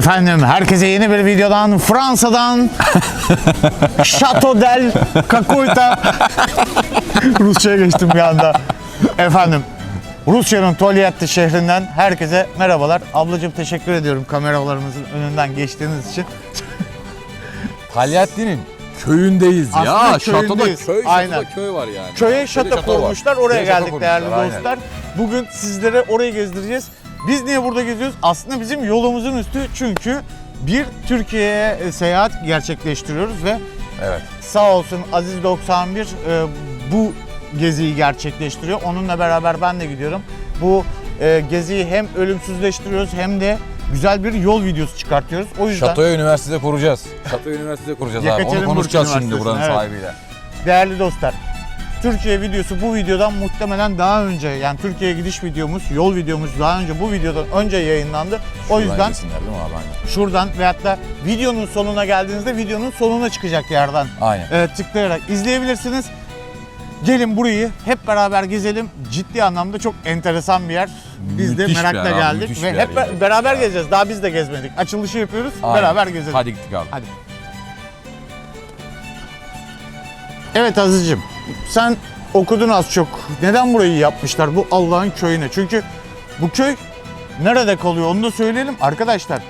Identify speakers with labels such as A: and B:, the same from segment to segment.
A: Efendim herkese yeni bir videodan Fransa'dan Chateau del Cacoyta Rusça'ya geçtim bir anda. Efendim Rusya'nın Tolyatti şehrinden herkese merhabalar. Ablacığım teşekkür ediyorum kameralarımızın önünden geçtiğiniz için.
B: Talyatti'nin köyündeyiz
A: Aslında
B: ya. Şatoda
A: köyündeyiz.
B: köy,
A: Aynen.
B: köy var yani.
A: Köye şato
B: şato var.
A: kurmuşlar. Oraya
B: Köye şato
A: geldik değerli
B: kurmuşlar, aynen.
A: dostlar. Bugün sizlere orayı gezdireceğiz. Biz niye burada geziyoruz? Aslında bizim yolumuzun üstü çünkü bir Türkiye'ye e, seyahat gerçekleştiriyoruz ve
B: Evet.
A: sağ olsun Aziz 91 e, bu geziyi gerçekleştiriyor. Onunla beraber ben de gidiyorum. Bu e, geziyi hem ölümsüzleştiriyoruz hem de güzel bir yol videosu çıkartıyoruz. O yüzden
B: Şatoya üniversitede kuracağız. Şatoya üniversitede kuracağız abi. Onu konuşacağız şimdi buranın
A: evet.
B: sahibiyle.
A: Değerli dostlar, Türkiye videosu bu videodan muhtemelen daha önce yani Türkiye'ye gidiş videomuz, yol videomuz daha önce bu videodan önce yayınlandı. O
B: Şuradan
A: yüzden
B: değil mi abi? Aynen.
A: şuradan veyahut da videonun sonuna geldiğinizde videonun sonuna çıkacak yerden
B: Aynen.
A: e, tıklayarak izleyebilirsiniz. Gelin burayı hep beraber gezelim. Ciddi anlamda çok enteresan bir yer. Biz de
B: Müthiş bir
A: merakla
B: yer abi,
A: geldik
B: müthiş
A: ve
B: bir yer
A: hep be-
B: yani.
A: beraber gezeceğiz. Daha biz de gezmedik. Açılışı yapıyoruz.
B: Aynen.
A: Beraber gezelim.
B: Hadi gittik abi.
A: Hadi. Evet Aziz'cim sen okudun az çok. Neden burayı yapmışlar bu Allah'ın köyüne? Çünkü bu köy nerede kalıyor onu da söyleyelim. Arkadaşlar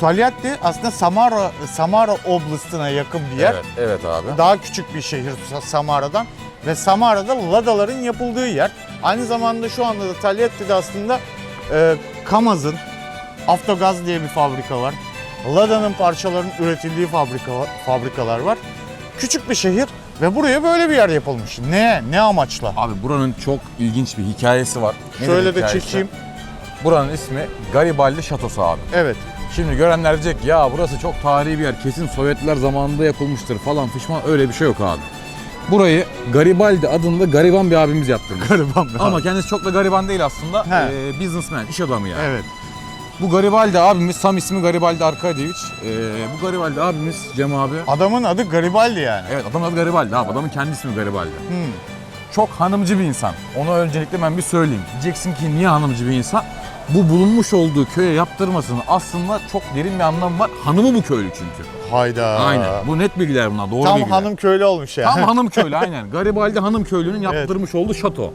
A: Tolyatti aslında Samara, Samara Oblast'ına yakın bir yer.
B: Evet, evet abi.
A: Daha küçük bir şehir Sa- Samara'dan ve Samara'da Ladaların yapıldığı yer. Aynı zamanda şu anda da Tolyatti'de aslında e, Kamaz'ın Aftogaz diye bir fabrika var. Lada'nın parçaların üretildiği fabrika fabrikalar var. Küçük bir şehir ve buraya böyle bir yer yapılmış. Ne? Ne amaçla?
B: Abi buranın çok ilginç bir hikayesi var. Nedir
A: Şöyle de
B: hikayesi?
A: çekeyim.
B: Buranın ismi Garibaldi Şatosu abi.
A: Evet.
B: Şimdi görenler diyecek ya burası çok tarihi bir yer. Kesin Sovyetler zamanında yapılmıştır falan fişman. Öyle bir şey yok abi. Burayı Garibaldi adında gariban bir abimiz yaptırmış.
A: Gariban bir
B: Ama kendisi çok da gariban değil aslında.
A: He.
B: Ee, businessman, iş adamı yani.
A: Evet.
B: Bu Garibaldi abimiz, tam ismi Garibaldi Arkadyeviç. Ee, bu Garibaldi abimiz Cem abi.
A: Adamın adı Garibaldi yani.
B: Evet adamın adı Garibaldi abi. Adamın kendi ismi Garibaldi.
A: Hmm.
B: Çok hanımcı bir insan. Onu öncelikle ben bir söyleyeyim. Diyeceksin ki niye hanımcı bir insan? Bu bulunmuş olduğu köye yaptırmasının aslında çok derin bir anlamı var. Hanımı bu köylü çünkü.
A: Hayda.
B: Aynen. Bu net bilgiler bunlar. Doğru
A: Tam
B: bilgiler.
A: hanım köylü olmuş yani.
B: Tam hanım köylü aynen. Garibaldi hanım köylünün yaptırmış olduğu şato.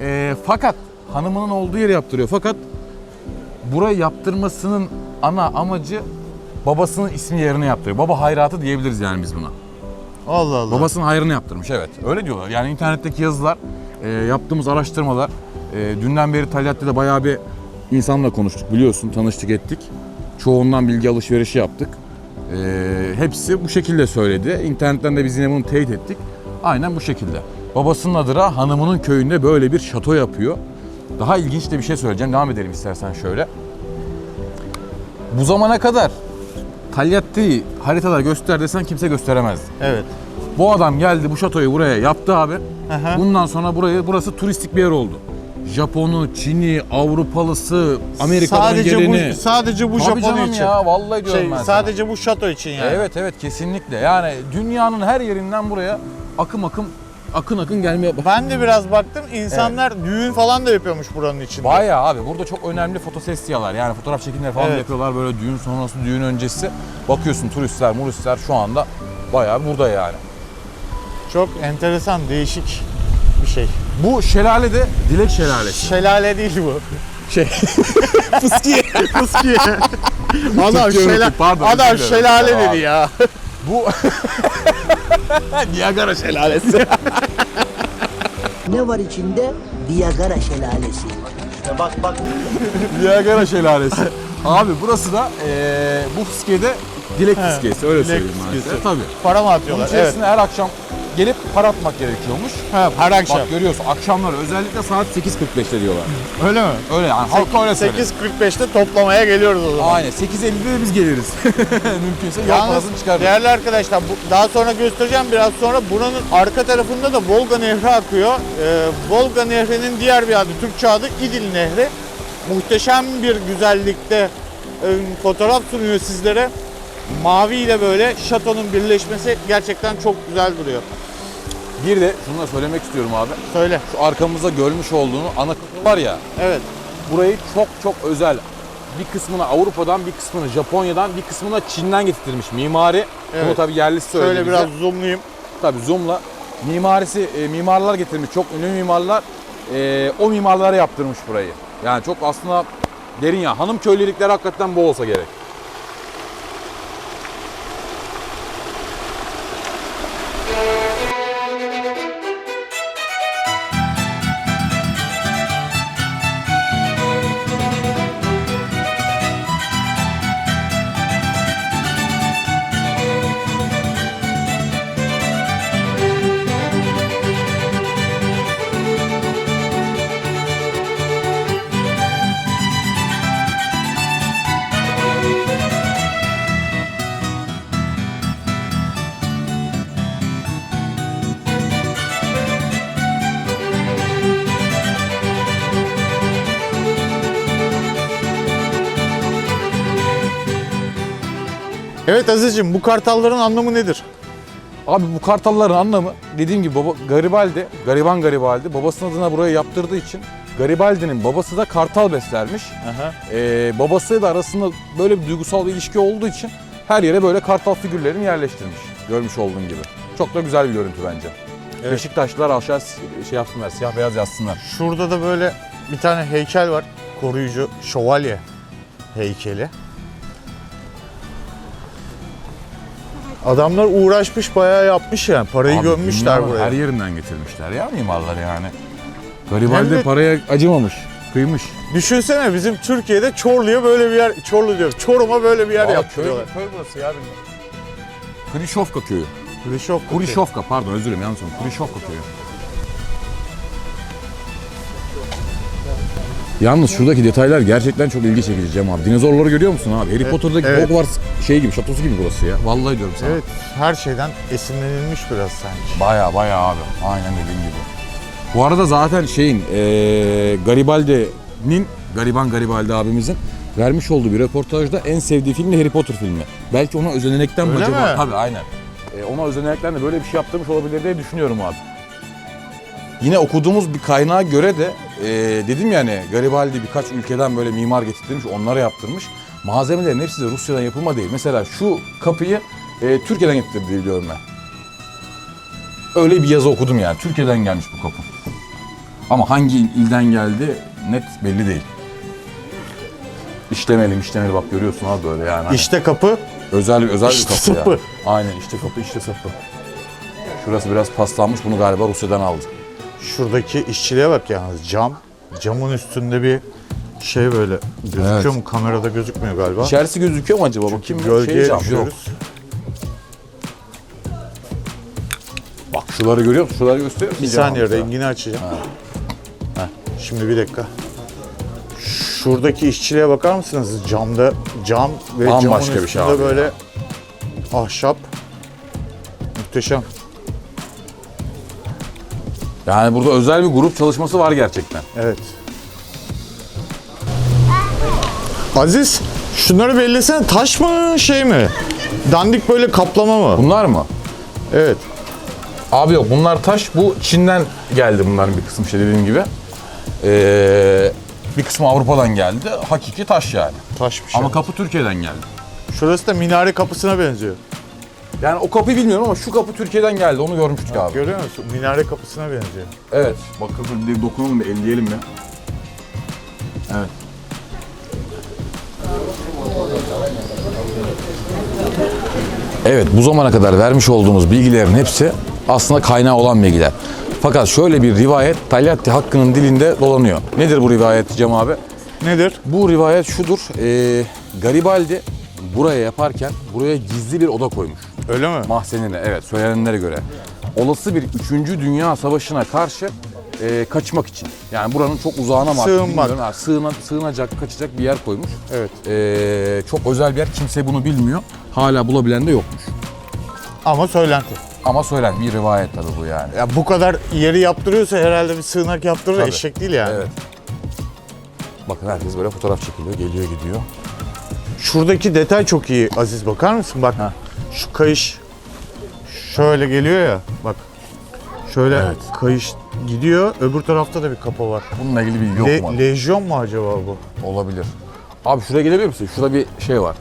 B: Ee, fakat hanımının olduğu yere yaptırıyor. Fakat burayı yaptırmasının ana amacı babasının ismi yerine yaptırıyor. Baba hayratı diyebiliriz yani biz buna.
A: Allah Allah.
B: Babasının hayrını yaptırmış evet. Öyle diyorlar. Yani internetteki yazılar, e, yaptığımız araştırmalar. E, dünden beri Talyatlı'da bayağı bir insanla konuştuk biliyorsun, tanıştık ettik. Çoğundan bilgi alışverişi yaptık. E, hepsi bu şekilde söyledi. İnternetten de biz yine bunu teyit ettik. Aynen bu şekilde. Babasının adına hanımının köyünde böyle bir şato yapıyor. Daha ilginç de bir şey söyleyeceğim. Devam edelim istersen şöyle. Bu zamana kadar Talyatlı'yı haritada göster desen kimse gösteremezdi.
A: Evet.
B: Bu adam geldi bu şatoyu buraya yaptı abi.
A: Aha.
B: Bundan sonra burayı burası turistik bir yer oldu. Japonu, Çin'i, Avrupalısı, Amerika'dan
A: sadece
B: geleni.
A: bu sadece bu
B: Tabii
A: Japon
B: canım
A: için.
B: ya vallahi diyorum
A: Şey,
B: ben sana.
A: sadece bu şato için yani.
B: Evet evet kesinlikle. Yani dünyanın her yerinden buraya akım akım akın akın gelmeye bak.
A: Ben de biraz baktım. İnsanlar düğün falan da yapıyormuş buranın içinde.
B: Bayağı abi burada çok önemli fotosesyalar yani fotoğraf çekimleri falan
A: Evet.
B: yapıyorlar böyle düğün sonrası düğün öncesi. Bakıyorsun turistler muristler şu anda bayağı burada yani.
A: Çok enteresan, değişik bir şey.
B: Bu şelale de Dilek Şelalesi.
A: Şelale değil bu.
B: Şey. Fıskiye.
A: Fıskiye. adam
B: Türkçe
A: şela
B: unuttuk, pardon,
A: adam
B: dilerim.
A: şelale
B: Tamam.
A: dedi ya.
B: Bu Niagara Şelalesi.
C: Ne var içinde? Viagra şelalesi.
B: Niagara Şelalesi. Abi burası da eee bu fıskiyede dilek fıskiyesi öyle
A: dilek
B: söyleyeyim size. Tabii.
A: Para mı
B: Bunun
A: atıyorlar? Evet.
B: içerisine her akşam gelip para atmak gerekiyormuş.
A: Ha, her akşam.
B: Bak görüyorsun akşamları özellikle saat 8.45'te diyorlar.
A: Öyle mi?
B: Öyle yani halka öyle söylüyor.
A: 8.45'te toplamaya geliyoruz o zaman.
B: Aynen 8.50'de biz geliriz. Mümkünse yol
A: Yalnız
B: parasını çıkarırız.
A: değerli arkadaşlar bu, daha sonra göstereceğim biraz sonra buranın arka tarafında da Volga Nehri akıyor. Ee, Volga Nehri'nin diğer bir adı Türkçe adı İdil Nehri. Muhteşem bir güzellikte e, fotoğraf sunuyor sizlere. Mavi ile böyle şatonun birleşmesi gerçekten çok güzel duruyor.
B: Bir de şunu da söylemek istiyorum abi.
A: Söyle.
B: Şu arkamızda görmüş olduğunu ana var ya
A: Evet.
B: burayı çok çok özel bir kısmını Avrupa'dan, bir kısmını Japonya'dan, bir kısmını da Çin'den getirtilmiş mimari. Bunu
A: Evet.
B: tabii yerlisi söyledi
A: Şöyle
B: bize.
A: biraz zoomlayayım.
B: Tabii zoom'la mimarisi, e, mimarlar getirmiş. Çok ünlü mimarlar e, o mimarlara yaptırmış burayı. Yani çok aslında derin ya. Hanım köylülükleri hakikaten bol olsa gerek.
A: Evet Aziz'cim bu kartalların anlamı nedir?
B: Abi bu kartalların anlamı dediğim gibi baba, Garibaldi, Gariban Garibaldi babasının adına burayı yaptırdığı için Garibaldi'nin babası da kartal beslermiş.
A: Aha.
B: Ee, babası da arasında böyle bir duygusal bir ilişki olduğu için her yere böyle kartal figürlerini yerleştirmiş. Görmüş olduğun gibi. Çok da güzel bir görüntü bence.
A: Evet.
B: Beşiktaşlılar aşağı şey yapsınlar, siyah beyaz yazsınlar.
A: Şurada da böyle bir tane heykel var. Koruyucu şövalye heykeli. Adamlar uğraşmış bayağı yapmış yani. Parayı
B: Abi
A: gömmüşler buraya.
B: Her yerinden getirmişler ya mimarlar yani. Garibaldi
A: Evet.
B: paraya acımamış, kıymış.
A: Düşünsene bizim Türkiye'de Çorlu'ya böyle bir yer, Çorlu diyorum, Çorum'a böyle bir yer
B: Aa,
A: yaptırıyorlar.
B: Köy, köy burası ya. Krişovka köyü.
A: Hrişov
B: Kurişovka pardon özür dilerim yanlış söyledim. Kurişovka köyü. Yalnız şuradaki detaylar gerçekten çok ilgi çekici Cem abi. Dinozorları görüyor musun abi? Harry
A: Evet,
B: Potter'daki
A: evet.
B: Hogwarts şey gibi, şatosu gibi burası ya. Vallahi diyorum sana.
A: Evet, her şeyden esinlenilmiş biraz sanki.
B: Baya baya abi. Aynen dediğin gibi. Bu arada zaten şeyin eee Garibaldi'nin, Gariban Garibaldi abimizin vermiş olduğu bir röportajda en sevdiği film de Harry Potter filmi. Belki ona özenerekten mi
A: Öyle
B: acaba?
A: mi?
B: Tabii aynen. E, ona özenerekten de böyle bir şey yaptırmış olabilir diye düşünüyorum abi. Yine okuduğumuz bir kaynağa göre de e, dedim yani Garibaldi birkaç ülkeden böyle mimar getirtmiş, onlara yaptırmış. Malzemelerin hepsi de Rusya'dan yapılma değil. Mesela şu kapıyı e, Türkiye'den getirdi diye biliyorum ben. Öyle bir yazı okudum yani. Türkiye'den gelmiş bu kapı. Ama hangi il- ilden geldi net belli değil. İşlemeli işlemeli bak görüyorsun abi böyle yani. Hani
A: İşte kapı,
B: özel özel
A: İşte
B: bir kapı
A: sapı.
B: ya. Aynen işte kapı işte sapı. Şurası biraz paslanmış bunu galiba Rusya'dan aldı.
A: Şuradaki işçiliğe bak yalnız cam. Camın üstünde bir şey böyle gözüküyor
B: Evet.
A: mu? Kamerada gözükmüyor galiba.
B: İçerisi gözüküyor mu acaba? Bakayım bir
A: Gölgeye
B: şey cam. Yok.
A: düşüyoruz.
B: Bak şuları görüyor musun? Şuları gösteriyor musun?
A: Bir saniye
B: abi?
A: rengini açacağım. Şimdi bir dakika. Şuradaki işçiliğe bakar mısınız? Camda cam ve
B: Bambaşka
A: camın
B: bir şey
A: üstünde
B: abi
A: böyle ahşap. Muhteşem.
B: Yani burada özel bir grup çalışması var gerçekten.
A: Evet. Aziz, şunları bellesene taş mı şey mi? Dandik böyle kaplama mı?
B: Bunlar mı?
A: Evet.
B: Abi yok bunlar taş. Bu Çin'den geldi bunların bir kısmı işte dediğim gibi. Ee, bir kısmı Avrupa'dan geldi. Hakiki taş yani.
A: Taşmış.
B: Ama
A: yani.
B: kapı Türkiye'den geldi.
A: Şurası da minare kapısına benziyor.
B: Yani o kapıyı bilmiyorum ama şu kapı Türkiye'den geldi. Onu görmüştük abi.
A: Görüyor musun? Minare kapısına benziyor.
B: Evet. Bakalım bir dokunalım bir elleyelim bir. Evet. Evet bu zamana kadar vermiş olduğumuz bilgilerin hepsi aslında kaynağı olan bilgiler. Fakat şöyle bir rivayet Talyatti Hakkı'nın dilinde dolanıyor. Nedir bu rivayet Cem abi?
A: Nedir?
B: Bu rivayet şudur. Ee, Garibaldi buraya yaparken buraya gizli bir oda koymuş.
A: Öyle mi?
B: Mahzenine evet söylenenlere göre. Olası bir 3. Dünya Savaşı'na karşı e, kaçmak için. Yani buranın çok uzağına mı
A: Sığınmak.
B: Ha, sığına, sığınacak, kaçacak bir yer koymuş.
A: Evet.
B: E, çok özel bir yer. Kimse bunu bilmiyor. Hala bulabilen de yokmuş.
A: Ama söylenti.
B: Ama söylen bir rivayet tabii bu yani.
A: Ya bu kadar yeri yaptırıyorsa herhalde bir sığınak yaptırır
B: Tabii.
A: eşek değil yani.
B: Evet. Bakın herkes böyle fotoğraf çekiliyor, geliyor gidiyor.
A: Şuradaki detay çok iyi Aziz bakar mısın? Bak
B: Ha.
A: Şu kayış şöyle geliyor ya bak. Şöyle
B: Evet.
A: kayış gidiyor öbür tarafta da bir kapı var.
B: Bununla ilgili bilgi yok
A: Le-
B: mu?
A: lejyon mu acaba bu?
B: Olabilir. Abi şuraya gelebilir misin? Şurada bir şey var.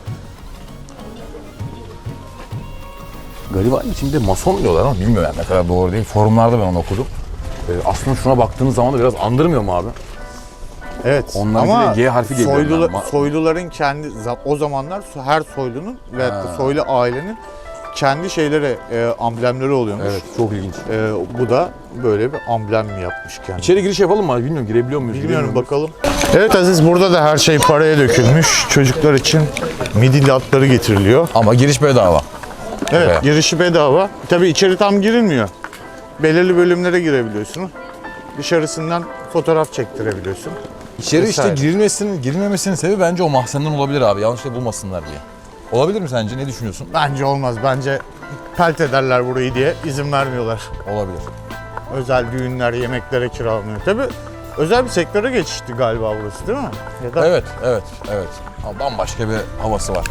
B: Galiba içinde mason diyorlar ama bilmiyorum yani ne kadar doğru değil. Forumlarda ben onu okudum. Ee, aslında şuna baktığınız zaman da biraz andırmıyor mu abi?
A: Evet.
B: Onlarınki
A: ama
B: G harfi geliyor bunlar. Ma-
A: soyluların kendi o zamanlar her soylunun ve
B: Ha.
A: soylu ailenin kendi şeyleri, e, amblemleri oluyormuş.
B: Evet çok ilginç.
A: E, bu da böyle bir amblem yapmış kendi?
B: İçeri giriş yapalım mı? Bilmiyorum girebiliyor muyuz?
A: Bilmiyorum
B: giremiyor
A: bakalım. Evet Aziz burada da her şey paraya dökülmüş. Çocuklar için midi latları getiriliyor.
B: Ama giriş bedava.
A: Evet
B: Evet.
A: girişi bedava. Tabii içeri tam girilmiyor. Belirli bölümlere girebiliyorsun. Dışarısından fotoğraf çektirebiliyorsun.
B: İçeri
A: Vesaire.
B: işte girilmesinin, girilmemesinin sebebi bence o mahzenden olabilir abi. Yanlışlıkla bulmasınlar diye. Olabilir mi sence? Ne düşünüyorsun?
A: Bence olmaz. Bence pelt ederler burayı diye izin vermiyorlar.
B: Olabilir.
A: Özel düğünler, yemeklere kiralanıyor. Tabii özel bir sektöre geçti galiba burası değil mi? Ya da
B: Evet, evet, evet. Ama bambaşka bir havası var.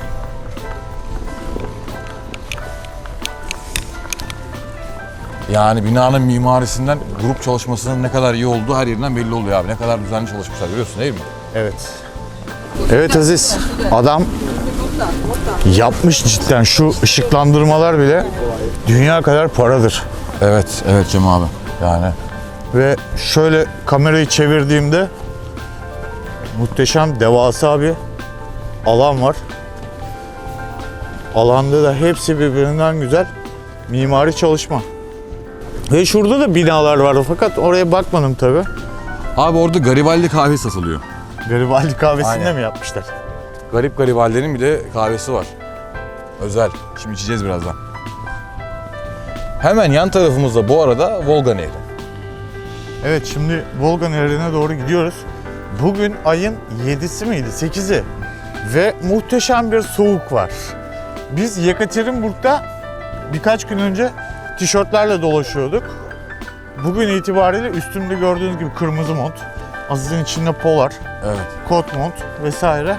B: Yani binanın mimarisinden grup çalışmasının ne kadar iyi olduğu her yerinden belli oluyor abi. Ne kadar düzenli çalışmışlar görüyorsun değil mi?
A: Evet. Evet Aziz, adam yapmış cidden şu ışıklandırmalar bile dünya kadar paradır.
B: Evet, evet Cem abi. Yani
A: Ve şöyle kamerayı çevirdiğimde muhteşem devasa bir alan var. Alanda da hepsi birbirinden güzel mimari çalışma. Ve şurada da binalar var fakat oraya bakmadım tabi.
B: Abi orada Garibaldi kahve satılıyor.
A: Garibaldi kahvesinde
B: Aynen.
A: mi yapmışlar?
B: Garip Garibaldi'nin bir de kahvesi var. Özel. Şimdi içeceğiz birazdan. Hemen yan tarafımızda bu arada Volga Nehri.
A: Evet şimdi Volga Nehri'ne doğru gidiyoruz. Bugün ayın 7'si miydi? 8'i. Ve muhteşem bir soğuk var. Biz Yekaterinburg'da birkaç gün önce tişörtlerle dolaşıyorduk. Bugün itibariyle üstümde gördüğünüz gibi kırmızı mont. Aziz'in içinde polar,
B: Evet.
A: kot mont vesaire.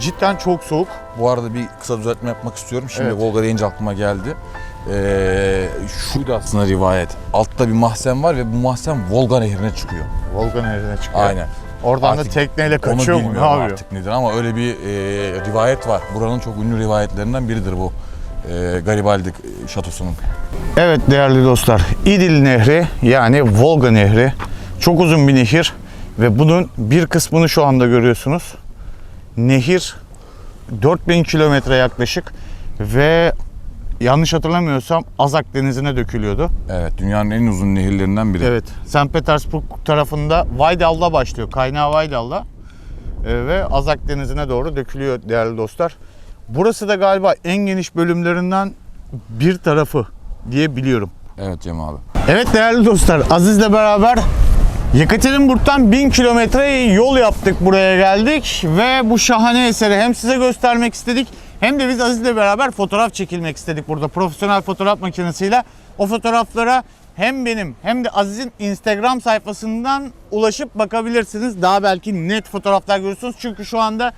A: Cidden çok soğuk.
B: Bu arada bir kısa düzeltme yapmak istiyorum. Şimdi
A: Evet.
B: Volga deyince aklıma geldi. Ee, şuydu aslında rivayet. Altta bir mahzen var ve bu mahzen Volga Nehri'ne çıkıyor.
A: Volga Nehri'ne çıkıyor.
B: Aynen.
A: Oradan
B: Artık
A: da tekneyle
B: Onu
A: kaçıyor mu? Ne
B: bilmiyorum
A: yapıyor?
B: artık nedir ama öyle bir e, rivayet var. Buranın çok ünlü rivayetlerinden biridir bu. E, Garibaldi şatosunun.
A: Evet değerli dostlar, İdil Nehri yani Volga Nehri çok uzun bir nehir ve bunun bir kısmını şu anda görüyorsunuz. Nehir 4000 kilometre yaklaşık ve yanlış hatırlamıyorsam Azak Denizi'ne dökülüyordu.
B: Evet, dünyanın en uzun nehirlerinden biri.
A: Evet, St. Petersburg tarafında Vaydal'da başlıyor. Kaynağı Vaydal'da Ee, ve Azak Denizi'ne doğru dökülüyor değerli dostlar. Burası da galiba en geniş bölümlerinden bir tarafı diye biliyorum.
B: Evet Cem abi.
A: Evet değerli dostlar Aziz'le beraber Yekaterinburg'dan 1000 kilometre yol yaptık buraya geldik ve bu şahane eseri hem size göstermek istedik hem de biz Aziz'le beraber fotoğraf çekilmek istedik burada profesyonel fotoğraf makinesiyle. O fotoğraflara hem benim hem de Aziz'in Instagram sayfasından ulaşıp bakabilirsiniz. Daha belki net fotoğraflar görürsünüz çünkü şu anda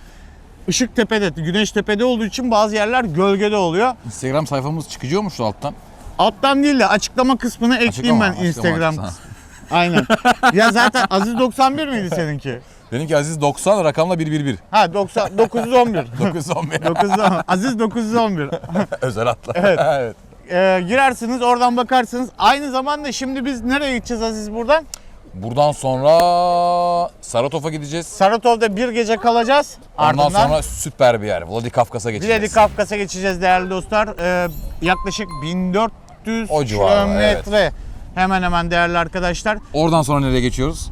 A: ışık tepede, güneş tepede olduğu için bazı yerler gölgede oluyor.
B: Instagram sayfamız çıkıyor mu şu alttan?
A: Alttan değil de açıklama kısmını ekleyeyim
B: Açıklama,
A: ben
B: açıklama,
A: Instagram. Aynen. ya zaten Aziz 91 miydi seninki?
B: Benimki Aziz 90, rakamla 111.
A: Ha 90 911.
B: 911.
A: 911. Aziz 911.
B: Özel atla.
A: Evet.
B: evet.
A: Ee, girersiniz oradan bakarsınız. Aynı zamanda şimdi biz nereye gideceğiz Aziz buradan?
B: Buradan sonra Saratov'a gideceğiz.
A: Saratov'da bir gece kalacağız.
B: Ondan
A: Ardından
B: sonra süper bir yer. Vladikavkaz'a geçeceğiz.
A: Vladikavkaz'a geçeceğiz değerli dostlar. Ee, yaklaşık 1400
B: O civarlar,
A: kilometre. Hemen hemen değerli arkadaşlar.
B: Oradan sonra nereye geçiyoruz?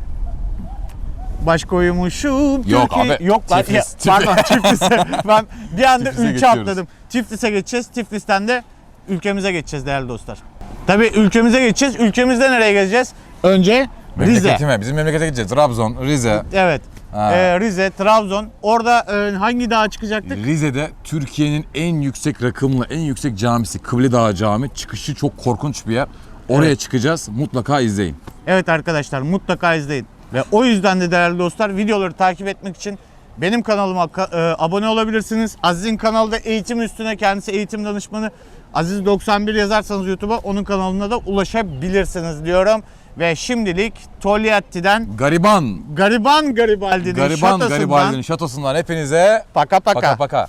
A: Başka uyumuşum.
B: Yok
A: Türkiye-
B: abi,
A: Yok lan.
B: Tiflis,
A: Ya, pardon Tiflis'e. ben bir anda
B: Tiflis'e
A: ülke
B: geçiyoruz.
A: atladım. Tiflis'e geçeceğiz. Tiflis'ten de ülkemize geçeceğiz değerli dostlar. Tabii ülkemize geçeceğiz. Ülkemizde nereye gezeceğiz? Önce Rize.
B: Memleketime, bizim memlekete gideceğiz. Trabzon, Rize.
A: Evet.
B: Ha.
A: Ee, Rize, Trabzon. Orada e, hangi dağa çıkacaktık?
B: Rize'de Türkiye'nin en yüksek rakımlı, en yüksek camisi Kıble Dağı Cami. Çıkışı çok korkunç bir yer. Oraya
A: Evet.
B: çıkacağız. Mutlaka izleyin.
A: Evet arkadaşlar mutlaka izleyin. Ve o yüzden de değerli dostlar videoları takip etmek için benim kanalıma ka- e, abone olabilirsiniz. Aziz'in kanalda eğitim üstüne kendisi eğitim danışmanı Aziz 91 yazarsanız YouTube'a onun kanalına da ulaşabilirsiniz diyorum. Ve şimdilik Togliatti'den
B: Gariban,
A: Gariban Garibaldi'nin
B: Gariban
A: şatosundan
B: Garibaldi'nin şatosundan hepinize
A: paka paka.
B: paka paka.